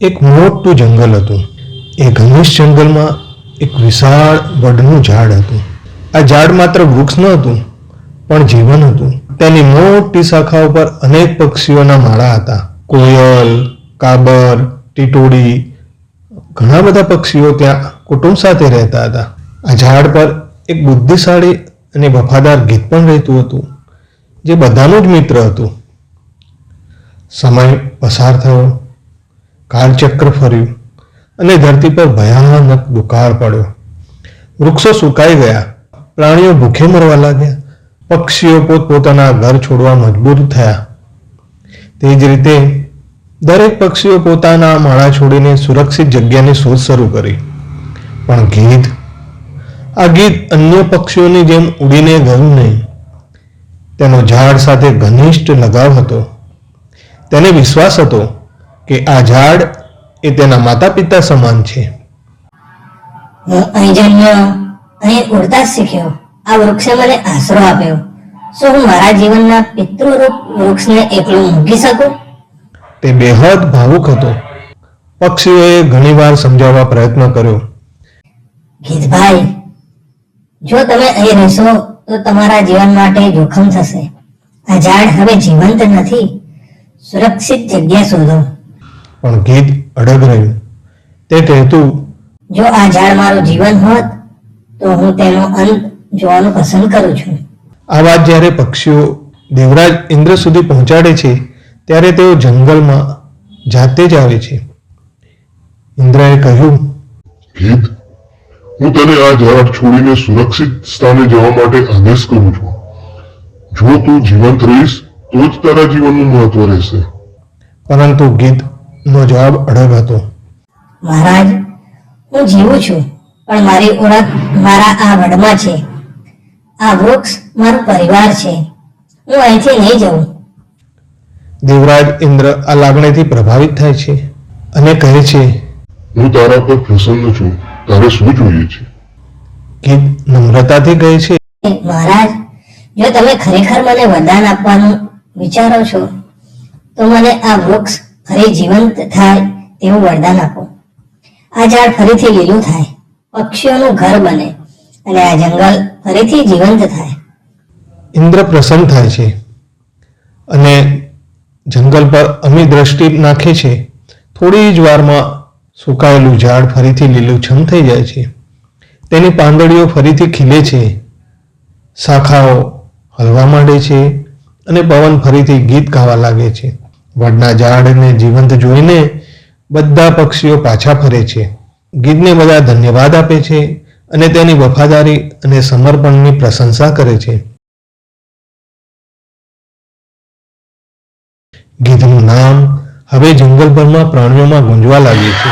એક મોટું જંગલ હતું. એ ઘનિષ્ઠ જંગલમાં એક વિશાળ વડનું ઝાડ હતું. આ ઝાડ માત્ર વૃક્ષ ન હતું, પણ જીવન હતું. તેની મોટી શાખાઓ પર અનેક પક્ષીઓના માળા હતા. કોયલ, કાબર ટીટોડી ઘણા બધા પક્ષીઓ ત્યાં કુટુંબ સાથે રહેતા હતા. આ ઝાડ પર એક બુદ્ધિશાળી અને વફાદાર ગીત પણ રહેતું હતું, જે બધાનું જ મિત્ર હતું. સમય પસાર થયો. કાળચક્ર ફર્યું અને ધરતી પર ભયાનક દુકાળ પડ્યો. વૃક્ષો સુકાઈ ગયા, પ્રાણીઓ ભૂખે મરવા લાગ્યા, પક્ષીઓ પોતપોતાના ઘર છોડવા મજબૂર થયા. તે જ રીતે દરેક પક્ષીઓ પોતાના માળા છોડીને સુરક્ષિત જગ્યાની શોધ શરૂ કરી. પણ ગીધ, આ ગીધ અન્ય પક્ષીઓની જેમ ઉડીને ગયું નહીં. તેનો ઝાડ સાથે ઘનિષ્ઠ લગાવ હતો. તેને વિશ્વાસ હતો કે આ ઝાડ એ તેના માતા પિતા સમાન છે. હું અહીં જન્મ્યો અહીં ઉડતા શીખ્યો. આ વૃક્ષે મને આશરો આપ્યો. શું હું મારા જીવનના પિતૃરૂપ વૃક્ષને એકલું મૂકી શકું? તે બેહદ ભાવુક હતો. પક્ષીઓએ ઘણીવાર સમજાવવા પ્રયત્ન કર્યો. ગીતભાઈ જો તમે અહીં રહેશો તો તમારા જીવન માટે જોખમ થશે. આ ઝાડ હવે જીવંત નથી. સુરક્ષિત જગ્યા શોધો. પણ ગીત અડગ રહ્યું. તે કહેતું જો આ ઝાડ મારું જીવન હોત તો હું તેનો અંત જોવાનું પસંદ કરું છું. આ વાત જ્યારે પક્ષીઓ દેવરાજ ઇન્દ્ર સુધી પહોંચાડે છે ત્યારે તેઓ જંગલમાં જાતે જ આવે છે. ઇન્દ્રએ કહ્યું ગીત હું તને આ ઝાડ છોડીને સુરક્ષિત સ્થાને જવા માટે આદેશ કરું છું. જો તું જીવંત રહીશ તો જ તારા જીવનનું મહત્વ રહેશે. પરંતુ ગીતનો જવાબ અડગ હતો. મહારાજ હું જીવું છું પણ મારી ઓળખ મારા આ વડમાં છે. આ વૃક્ષ મારો પરિવાર છે. હું અહીંથી નહીં જઉં. દેવરાજ ઇન્દ્ર આ લાગણીથી પ્રભાવિત થાય છે અને કહે છે હું તારા પર પ્રસન્ન છું તારે શું જોઈએ છે? કે નમ્રતાથી કહે છે મહારાજ જો તમે ખરેખર મને વરદાન આપવાનું વિચારો છો તો મને આ વૃક્ષ ફરી જીવંત થાય તેવું વરદાન આપો. આ ઝાડ ફરીથી લીલું થાય, પક્ષીઓનું ઘર બને અને આ જંગલ ફરીથી જીવંત થાય. ઇન્દ્ર પ્રસન્ન થાય છે અને જંગલ પર અમી દ્રષ્ટિ નાખે છે. થોડી જ વારમાં સુકાયેલું ઝાડ ફરીથી લીલુંછમ થઈ જાય છે. તેની પાંદડીઓ ફરીથી ખીલે છે. શાખાઓ હલવા માંડે છે અને પવન ફરીથી ગીત ગાવા લાગે છે. વડના ઝાડને જીવંત જોઈને બધા પક્ષીઓ પાછા ફરે છે. ગીતને બધા ધન્યવાદ આપે છે અને તેની વફાદારી અને સમર્પણની પ્રશંસા કરે છે. ગીધનું નામ હવે જંગલભરમાં પ્રાણીઓમાં ગુંજવા લાગ્યું છે.